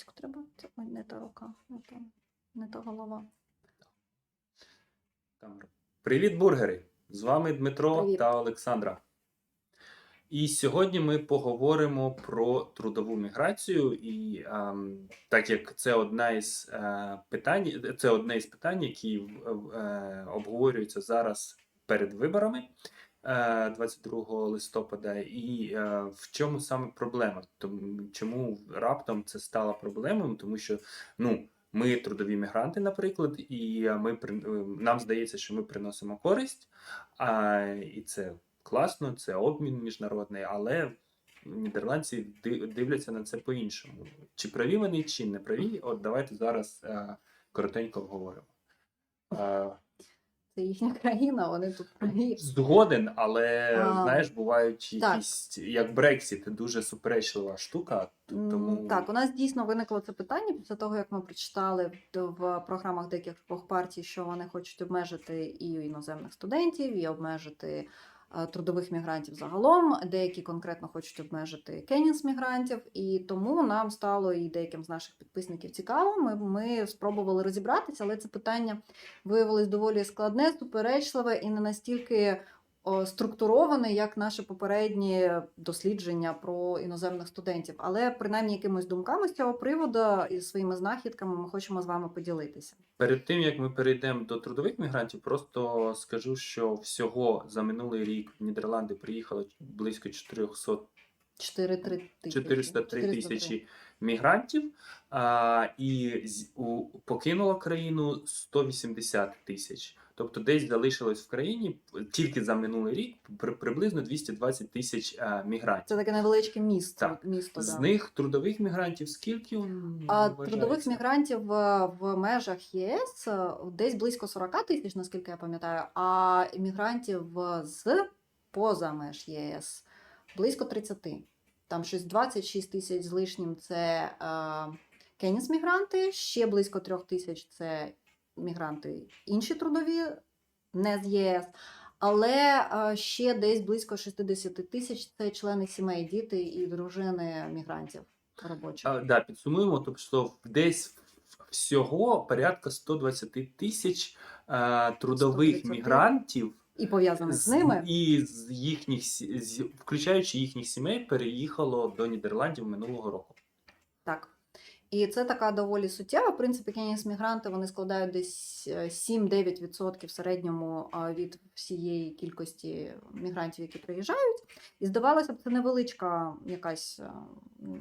ручку треба. Це ой, не та рука, не та, не та голова. Привіт, бургери! З вами Дмитро Привіт. та Олександра. І сьогодні ми поговоримо про трудову міграцію. І ем, так як це одна із е, питань, це одне із питань, які в- е, обговорюються зараз перед виборами е, 22 листопада. І е, в чому саме проблема? Тому чому раптом це стало проблемою? Тому що ну. Ми трудові мігранти, наприклад, і е, ми е, нам здається, що ми приносимо користь, а, і це класно, це обмін міжнародний, але нідерландці дивляться на це по-іншому. Чи праві вони, чи не праві? От давайте зараз е, коротенько обговоримо. Е, Це їхня країна, вони тут праві. Згоден, але А, знаєш, бувають так. якісь як Брексіт, дуже суперечлива штука. т- М, Тому Так, у нас дійсно виникло це питання після того, як ми прочитали в- в програмах двох партій, що вони хочуть обмежити і іноземних студентів, і обмежити трудових мігрантів загалом. Деякі конкретно хочуть обмежити кенінс мігрантів, і тому нам стало і деяким з наших підписників цікаво. Ми, ми спробували розібратися, але це питання виявилось доволі складне, суперечливе і не настільки о, структуроване, як наші попередні дослідження про іноземних студентів. Але принаймні якимись думками з цього приводу і своїми знахідками ми хочемо з вами поділитися. Перед тим як ми перейдемо до трудових мігрантів, просто скажу, що всього за минулий рік в Нідерланди приїхало близько 400 4-3 тисячі. 403 тисячі мігрантів, а, і з- у, покинуло країну 180 тисяч. Тобто десь залишилось в країні тільки за минулий рік при, приблизно 220 тисяч а, мігрантів. Це таке невеличке місто. Так. місто З да. них трудових мігрантів скільки А трудових мігрантів е, в межах ЄС е, десь близько 40 тисяч, наскільки я пам'ятаю, а іммігрантів е, з поза меж ЄС близько 30. Там щось 26 тисяч з лишнім це е, кеніс-мігранти, ще близько 3 тисяч це мігранти інші трудові, не з єС. Але е, ще десь близько 60 тисяч це члени сімей, діти і дружини мігрантів робочих. А, да, підсумуємо, тобто десь всього порядка 120 тисяч е, трудових 130. мігрантів, І пов'язаних з з- ними. і з їхніх з, включаючи їхніх сімей, переїхало до Нідерландів минулого року. Так. І це така доволі суттєва. В принципі, кенійські мігранти вони складають десь е, 7-9% в середньому від всієї кількості мігрантів, які приїжджають. І здавалося б, це невеличка якась е,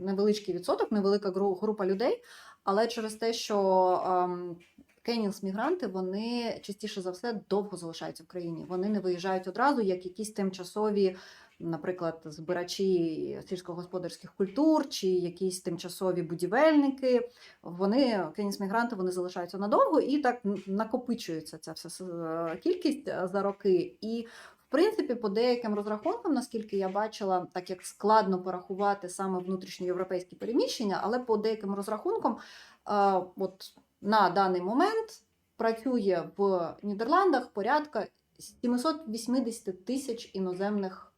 невеличкий відсоток, невелика група людей. Але через те, що ем, кенінс-мігранти вони частіше за все довго залишаються в країні. Вони не виїжджають одразу, як якісь тимчасові наприклад, збирачі сільськогосподарських культур чи якісь тимчасові будівельники. Вони кеніс-мігранти вони залишаються надовго і так накопичується ця вся е, кількість е, за роки. І в принципі, по деяким розрахункам, наскільки я бачила, так як складно порахувати саме внутрішньоєвропейські переміщення, але по деяким розрахункам, е, от на даний момент працює в Нідерландах порядка 780 тисяч іноземних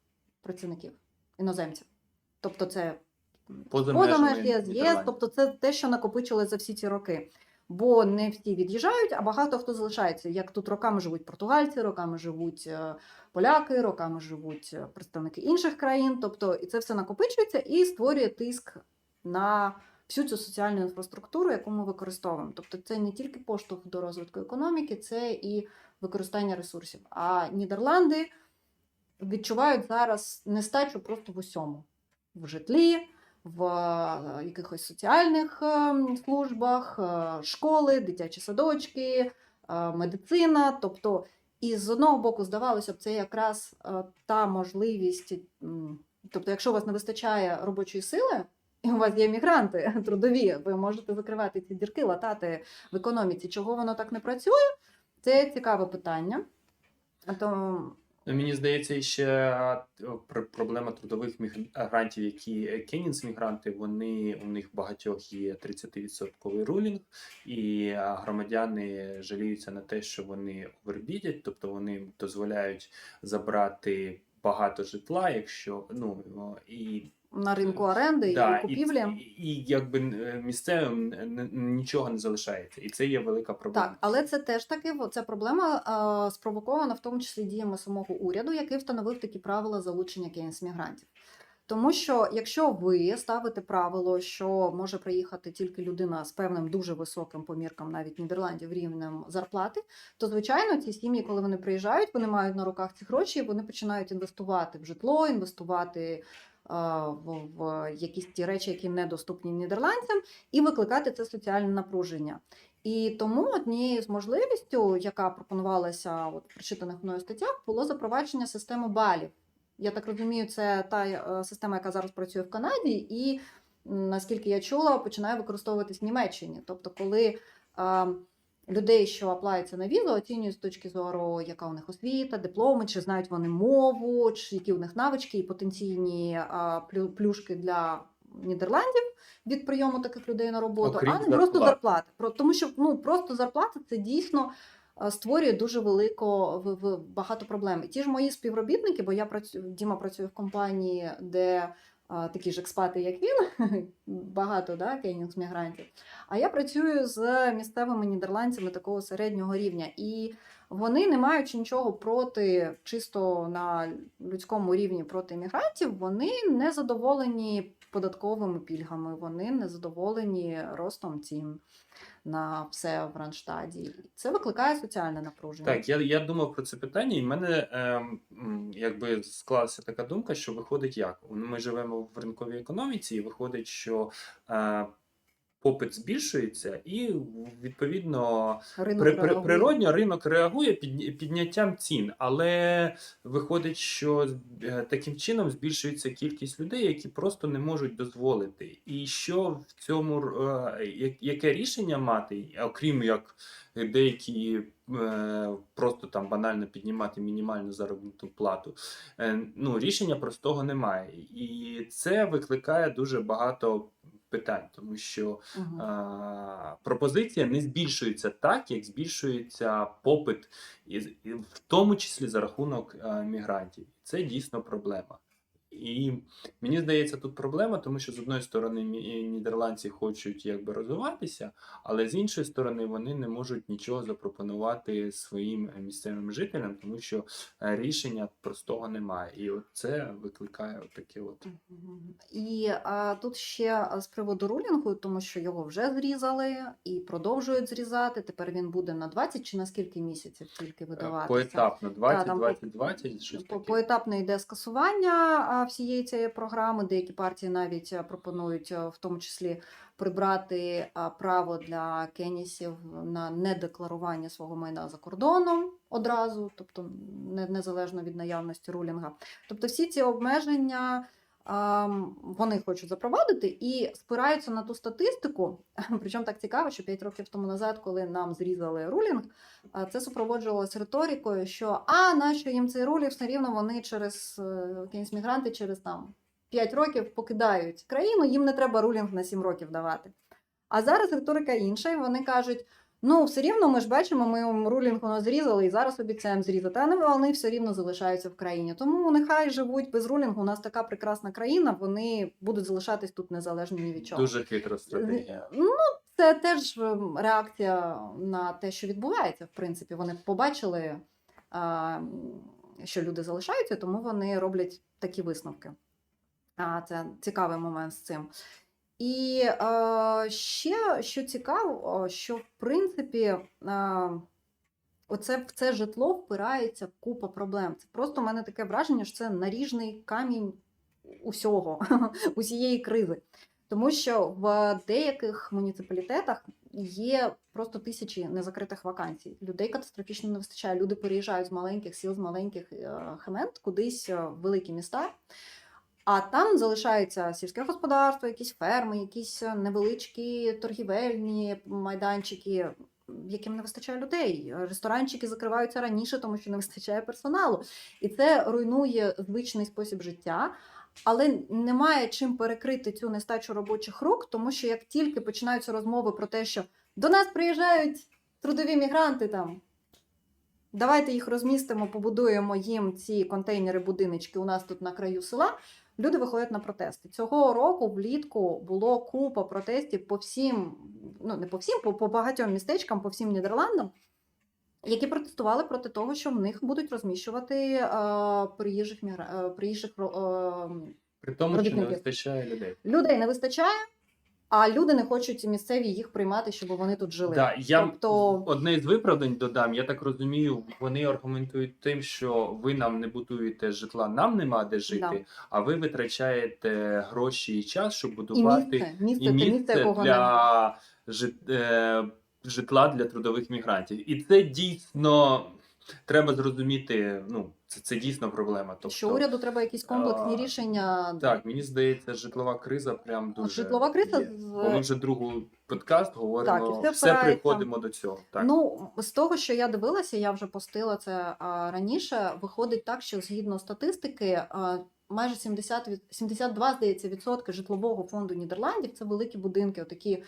працівників, іноземців. Тобто це Поза поза межами меж ЄС, ЄС, Нідерландів. тобто це те, що накопичили за всі ці роки. Бо не всі від'їжджають, а багато хто залишається. Як тут роками живуть португальці, роками живуть е, поляки, роками живуть е, представники інших країн. Тобто, і це все накопичується і створює тиск на всю цю соціальну інфраструктуру, яку ми використовуємо. Тобто, це не тільки поштовх до розвитку економіки, це і використання ресурсів. А Нідерланди відчувають зараз нестачу просто в усьому: в житлі, в е, якихось соціальних е, службах, е, школи, дитячі садочки, медицина. Тобто, і з одного боку, здавалося б, це якраз та можливість. Тобто, якщо у вас не вистачає робочої сили, і у вас є мігранти трудові, ви можете закривати ці дірки, латати в економіці. Чого воно так не працює? Це цікаве питання. То Мені здається, ще а, проблема трудових мігрантів, які кенінс-мігранти, вони у них багатьох є 30% рулінг, і громадяни жаліються на те, що вони овербідять, тобто вони дозволяють забрати багато житла, якщо ну і на ринку оренди Да, і купівлі. і, і якби е, місцевим нічого не залишається, і це є велика проблема. Так, але це теж таки ця проблема а, спровокована в тому числі діями самого уряду, який встановив такі правила залучення кейнс-мігрантів. Тому що якщо ви ставите правило, що може приїхати тільки людина з певним дуже високим поміркам, навіть Нідерландів рівнем зарплати, то звичайно ці сім'ї, коли вони приїжджають, вони мають на руках ці гроші, вони починають інвестувати в житло, інвестувати в, якісь ті речі, які недоступні нідерландцям, і викликати це соціальне напруження. І тому однією з можливістю, яка пропонувалася от в прочитаних мною статтях, було запровадження системи балів. Я так розумію, це та е, система, яка зараз працює в Канаді, і наскільки я чула, починає використовуватись в Німеччині. Тобто, коли людей, що аплаються на візу, оцінюють з точки зору, яка у них освіта, дипломи, чи знають вони мову, чи які у них навички і потенційні плю- плюшки для Нідерландів від прийому таких людей на роботу, Окрім а не просто зарплати. Тому, що ну просто зарплата це дійсно створює дуже велико в, в багато проблем. І ті ж мої співробітники, бо я працюю Діма працює в компанії, де такі ж експати, як він, багато да, кейнінгс мігрантів. А я працюю з місцевими нідерландцями такого середнього рівня. І вони, не маючи нічого проти чисто на людському рівні проти мігрантів, вони не задоволені податковими пільгами, вони не задоволені ростом цін на все в Ранштаді. Це викликає соціальне напруження. Так, я, я думав про це питання, і в мене ем, якби склалася така думка, що виходить як? Ми живемо в ринковій економіці, і виходить, що е, попит збільшується, і відповідно Ринок при, при, природньо ринок реагує під, підняттям цін, але виходить, що е, таким чином збільшується кількість людей, які просто не можуть дозволити. І що в цьому е, яке рішення мати, окрім як деякі е, просто там банально піднімати мінімальну заробітну плату. Ну, рішення простого немає. І це викликає дуже багато питань, тому що Мгм. а, пропозиція не збільшується так, як збільшується попит, і, і в тому числі за рахунок а, мігрантів. Це дійсно проблема. І мені здається, тут проблема, тому що з одної сторони нідерландці хочуть якби розвиватися, але з іншої сторони вони не можуть нічого запропонувати своїм е, місцевим жителям, тому що е, рішення простого немає. І от це викликає таке от. І а, тут ще з приводу рулінгу, тому що його вже зрізали і продовжують зрізати. Тепер він буде на 20 чи на скільки місяців тільки е, видаватися? Поетапно 20, там по- 20, 20, щось. Поетапно йде скасування всієї цієї програми. Деякі партії навіть пропонують в тому числі прибрати право для кенісів на недекларування свого майна за кордоном одразу, тобто незалежно від наявності рулінга. Тобто всі ці обмеження. Вони хочуть запровадити і спираються на ту статистику. Причому так цікаво, що 5 років тому назад, коли нам зрізали рулінг, Це супроводжувалося риторикою, що а нащо їм цей рулів, все рівно вони через е, якісь мігранти через там 5 років покидають країну, їм не треба рулінг на 7 років давати. А зараз риторика інша, і вони кажуть: ну, все рівно ми ж бачимо, ми рулінг у нас зрізали і зараз обіцяємо зрізати, а вони все рівно залишаються в країні. Тому нехай живуть без рулінгу. У нас така прекрасна країна, вони будуть залишатись тут незалежно ні від чого. Дуже хитра стратегія. Ну, це теж ем, реакція на те, що відбувається. В принципі, вони побачили, що люди залишаються, тому вони роблять такі висновки. А, Це цікавий момент з цим. І е, ще що цікаво, що в принципі е, оце в це житло впирається купа проблем. Це просто у мене таке враження, що це наріжний камінь усього, усієї кризи. Тому що в деяких муніципалітетах є просто тисячі незакритих вакансій. Людей катастрофічно не вистачає. Люди переїжджають з маленьких сіл, з маленьких е, хемент кудись е, в великі міста. А там залишається сільське господарство, якісь ферми, якісь е, невеличкі торгівельні майданчики, яким не вистачає людей. Ресторанчики закриваються раніше, тому що не вистачає персоналу. І це руйнує звичний спосіб життя. Але немає чим перекрити цю нестачу робочих рук, тому що як тільки починаються розмови про те, що до нас приїжджають трудові мігранти там. Давайте їх розмістимо, побудуємо їм ці контейнери, будиночки у нас тут на краю села. Люди виходять на протести. Цього року влітку було купа протестів по всім, ну не по всім, по, по багатьом містечкам, по всім Нідерландам, які протестували проти того, що в них будуть розміщувати е, приїжджих мігра... е, приїжджих е, При тому, що не вистачає людей. людей не вистачає, а люди не хочуть місцеві їх приймати, щоб вони тут жили. Да, я Тобто- одне із виправдань додам. Я так розумію, вони аргументують тим, що ви нам не будуєте житла, нам нема де жити, Да. а ви витрачаєте гроші і час, щоб І будувати місце, місце, і місце місце, для жит, е, житла для трудових мігрантів. І це дійсно треба зрозуміти. Ну, це, це дійсно проблема. Тобто, Що уряду треба якісь комплексні а, рішення. Так, мені здається, житлова криза прям дуже Житлова криза є. Бо ми вже другу подкаст говоримо. Так, все все приходимо до цього. Так. Ну, з того, що я дивилася, я вже постила це а, раніше. Виходить так, що згідно статистики, а, майже 70, 72, здається, відсотки житлового фонду Нідерландів це великі будинки, отакі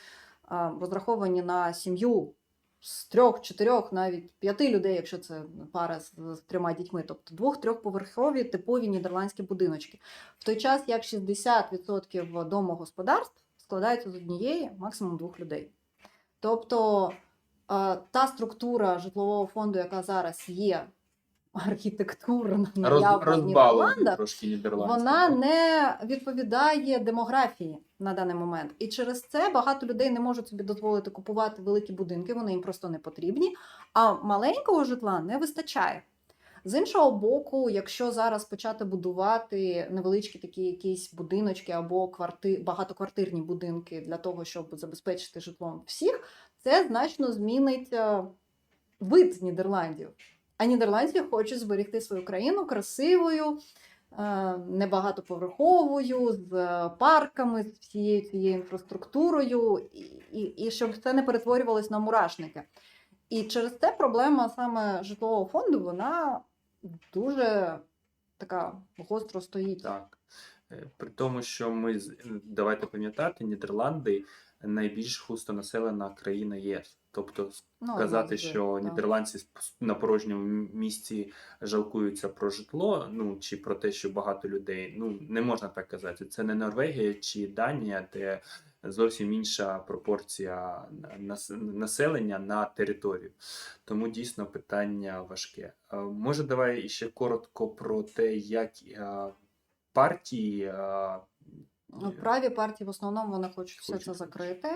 розраховані на сім'ю з трьох, чотирьох, навіть п'яти людей, якщо це пара з, з трьома дітьми, тобто двох-трьохповерхові типові нідерландські будиночки. В той час як 60% домогосподарств складаються з однієї, максимум двох людей. Тобто е, та структура житлового фонду, яка зараз є, архітектурна наявна в Нідерландах, вона так. не відповідає демографії на даний момент. І через це багато людей не можуть собі дозволити купувати великі будинки, вони їм просто не потрібні. А маленького житла не вистачає. З іншого боку, якщо зараз почати будувати невеличкі такі якісь будиночки або кварти... багатоквартирні будинки для того, щоб забезпечити житлом всіх, це значно змінить е, вид Нідерландів. А нідерландці хочуть зберегти свою країну красивою, е, небагатоповерховою, з парками, з всією цією інфраструктурою, і, і, і щоб це не перетворювалось на мурашники. І через це проблема саме житлового фонду, вона дуже така гостро стоїть. Так. Е, При тому, що ми давайте пам'ятати, Нідерланди найбільш густонаселена країна ЄС. Тобто Ну, казати, одна що так. нідерландці на порожньому місці жалкуються про житло, ну чи про те, що багато людей. Ну не можна так казати. Це не Норвегія чи Данія, де зовсім інша пропорція населення на територію. Тому дійсно питання важке. Може, давай ще коротко про те, як партії. Ну, Праві партії в основному вони хочуть все це закрити,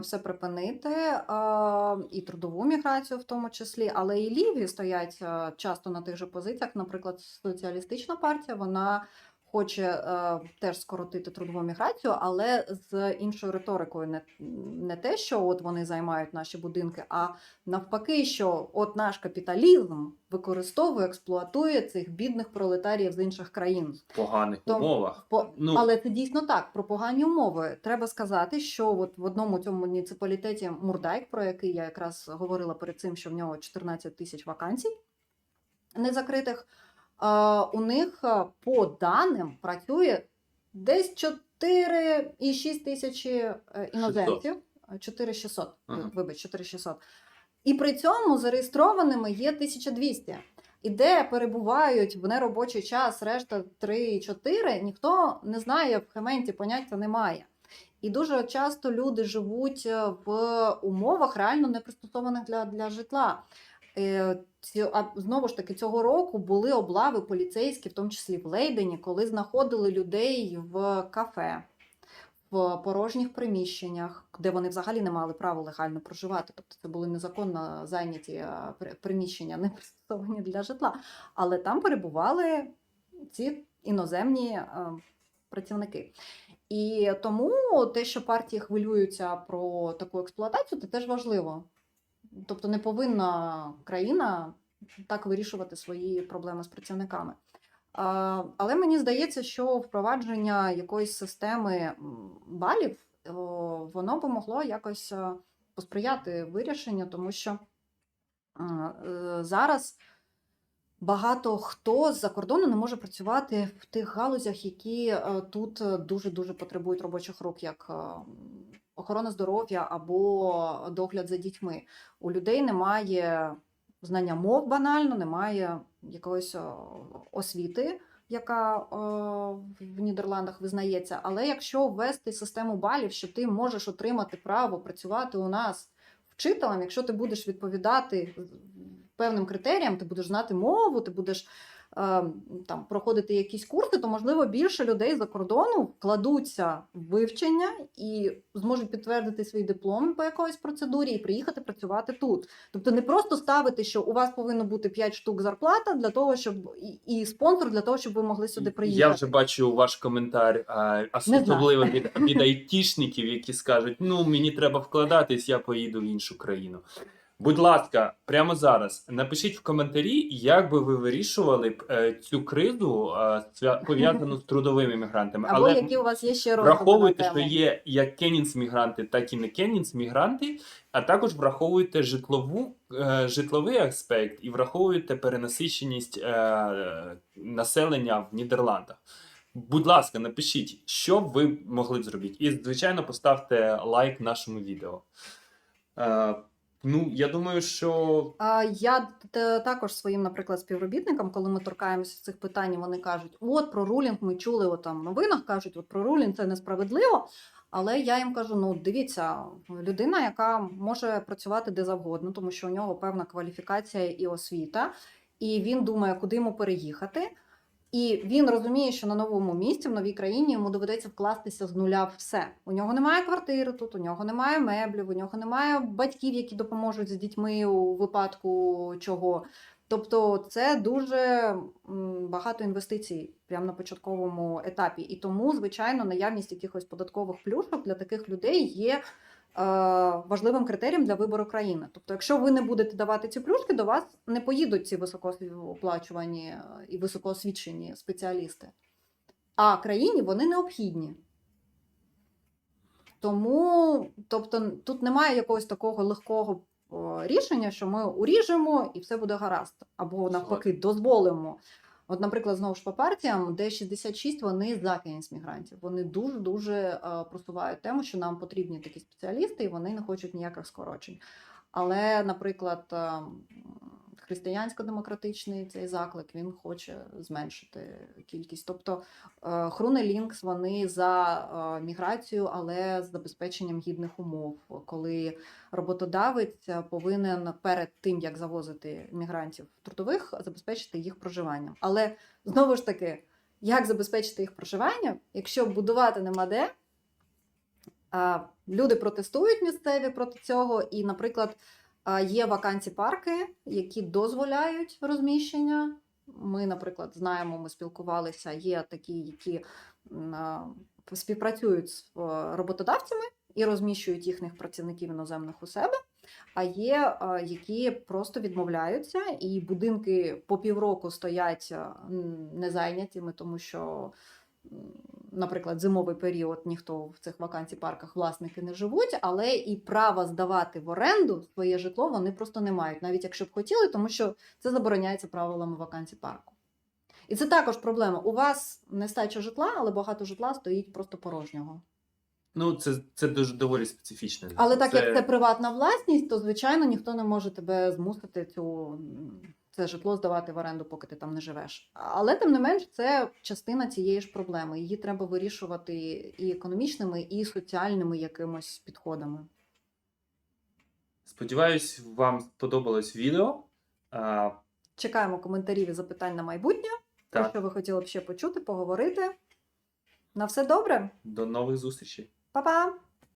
все припинити, і трудову міграцію в тому числі, але і ліві стоять часто на тих же позиціях. Наприклад, соціалістична партія вона хоче е, теж скоротити трудову міграцію, але з іншою риторикою. Не, не те, що от вони займають наші будинки, а навпаки, що от наш капіталізм використовує, експлуатує цих бідних пролетаріїв з інших країн. в поганих Тому- умовах. По... Ну, Але це дійсно так. Про погані умови. Треба сказати, що от в одному цьому муніципалітеті Мурдайк, про який я якраз говорила перед цим, що в нього 14 тисяч вакансій незакритих. Е, У них е, по даним працює десь 4,6 тисячі е, іноземців. 4600, Ага. вибач, 4600. І при цьому зареєстрованими є 1200. І де перебувають в неробочий час решта 3-4, ніхто не знає, в Хементі поняття немає. І дуже часто люди живуть е, в умовах реально не пристосованих для, для житла. А знову ж таки, цього року були облави поліцейські, в тому числі в Лейдені, коли знаходили людей в кафе, в порожніх приміщеннях, де вони взагалі не мали права легально проживати. Тобто це були незаконно зайняті е, приміщення, не пристосовані для житла. Але там перебували ці іноземні е, працівники. І тому те, що партії хвилюються про таку експлуатацію, це теж важливо. Тобто не повинна країна так вирішувати свої проблеми з працівниками. Але мені здається, що впровадження якоїсь системи балів воно помогло якось е, посприяти вирішенню, тому що е, зараз багато хто з-за кордону не може працювати в тих галузях, які е, тут дуже дуже потребують робочих рук, як е, охорона здоров'я або догляд за дітьми. У людей немає знання мов банально, немає якоїсь освіти яка е, в Нідерландах визнається. Але якщо ввести систему балів, що ти можеш отримати право працювати у нас вчителем, якщо ти будеш відповідати певним критеріям, ти будеш знати мову, ти будеш е, там проходити якісь курси, то можливо більше людей за кордону вкладуться в вивчення і зможуть підтвердити свої дипломи по якоїсь процедурі і приїхати працювати тут. Тобто не просто ставити, що у вас повинно бути 5 штук зарплата для того, щоб і, і спонсор для того, щоб ви могли сюди приїхати. Я вже бачу ваш коментар, а, особливо від, від айтішників, які скажуть: ну мені треба вкладатись, я поїду в іншу країну. Будь ласка, прямо зараз напишіть в коментарі, як би ви вирішували б е, цю кризу е, пов'язану з трудовими мігрантами. Або які у вас є ще роздуми на Враховуйте, тему. що є як кенінс мігранти, так і не кенінс мігранти, а також враховуйте житлову, е, житловий аспект і враховуйте перенасиченість е, населення в Нідерландах. Будь ласка, напишіть, що б ви могли б зробити. І, звичайно, поставте лайк нашому відео. Е, ну, я думаю, що Я також своїм, наприклад, співробітникам, коли ми торкаємося цих питань, вони кажуть: от про рулінг ми чули от там в новинах, кажуть, от про рулінг це несправедливо. Але я їм кажу: ну дивіться, людина, яка може працювати де завгодно, тому що у нього певна кваліфікація і освіта, і він думає, куди йому переїхати. І він розуміє, що на новому місці, в новій країні йому доведеться вкластися з нуля в все. У нього немає квартири тут, у нього немає меблів, у нього немає батьків, які допоможуть з дітьми у випадку чого. Тобто це дуже багато інвестицій прямо на початковому етапі. І тому, звичайно, наявність якихось податкових плюшок для таких людей є важливим критерієм для вибору країни. Тобто, якщо ви не будете давати ці плюшки, до вас не поїдуть ці високооплачувані е, і високоосвічені спеціалісти. А країні вони необхідні. Тому, тобто, тут немає якогось такого легкого рішення, що ми уріжемо і все буде гаразд. Або навпаки, дозволимо. От, наприклад, знову ж по партіям, де 66 вони за кінець мігрантів. Вони дуже дуже просувають тему, що нам потрібні такі спеціалісти, і вони не хочуть ніяких скорочень. Але, наприклад, е, християнсько-демократичний цей заклик він хоче зменшити кількість. Тобто е, Хруне Лінкс вони за е, міграцію, але з забезпеченням гідних умов, коли роботодавець повинен перед тим, як завозити мігрантів трудових, забезпечити їх проживанням. Але знову ж таки, як забезпечити їх проживання, якщо будувати нема де, люди протестують місцеві проти цього, і, наприклад, є вакансі парки, які дозволяють розміщення. Ми, наприклад, знаємо, ми спілкувалися, є такі, які співпрацюють з е, роботодавцями і розміщують їхніх працівників іноземних у себе. А є, які просто відмовляються, і будинки по півроку стоять м, незайнятими, тому що, наприклад, зимовий період ніхто в цих вакансій парках власники не живуть, але і права здавати в оренду своє житло вони просто не мають, навіть якщо б хотіли, тому що це забороняється правилами вакансій парку. І це також проблема. У вас нестача житла, але багато житла стоїть просто порожнього. ну, це, це дуже доволі специфічно. Але так як це приватна власність, то звичайно ніхто не може тебе змусити цю це житло здавати в оренду, поки ти там не живеш. Але тим не менш, це частина цієї ж проблеми. Її треба вирішувати і економічними, і соціальними якимось підходами. Сподіваюсь, вам сподобалось відео. А, Чекаємо коментарів і запитань на майбутнє. Про так, що ви хотіли б ще почути, поговорити. На все добре, до нових зустрічей. Па-па!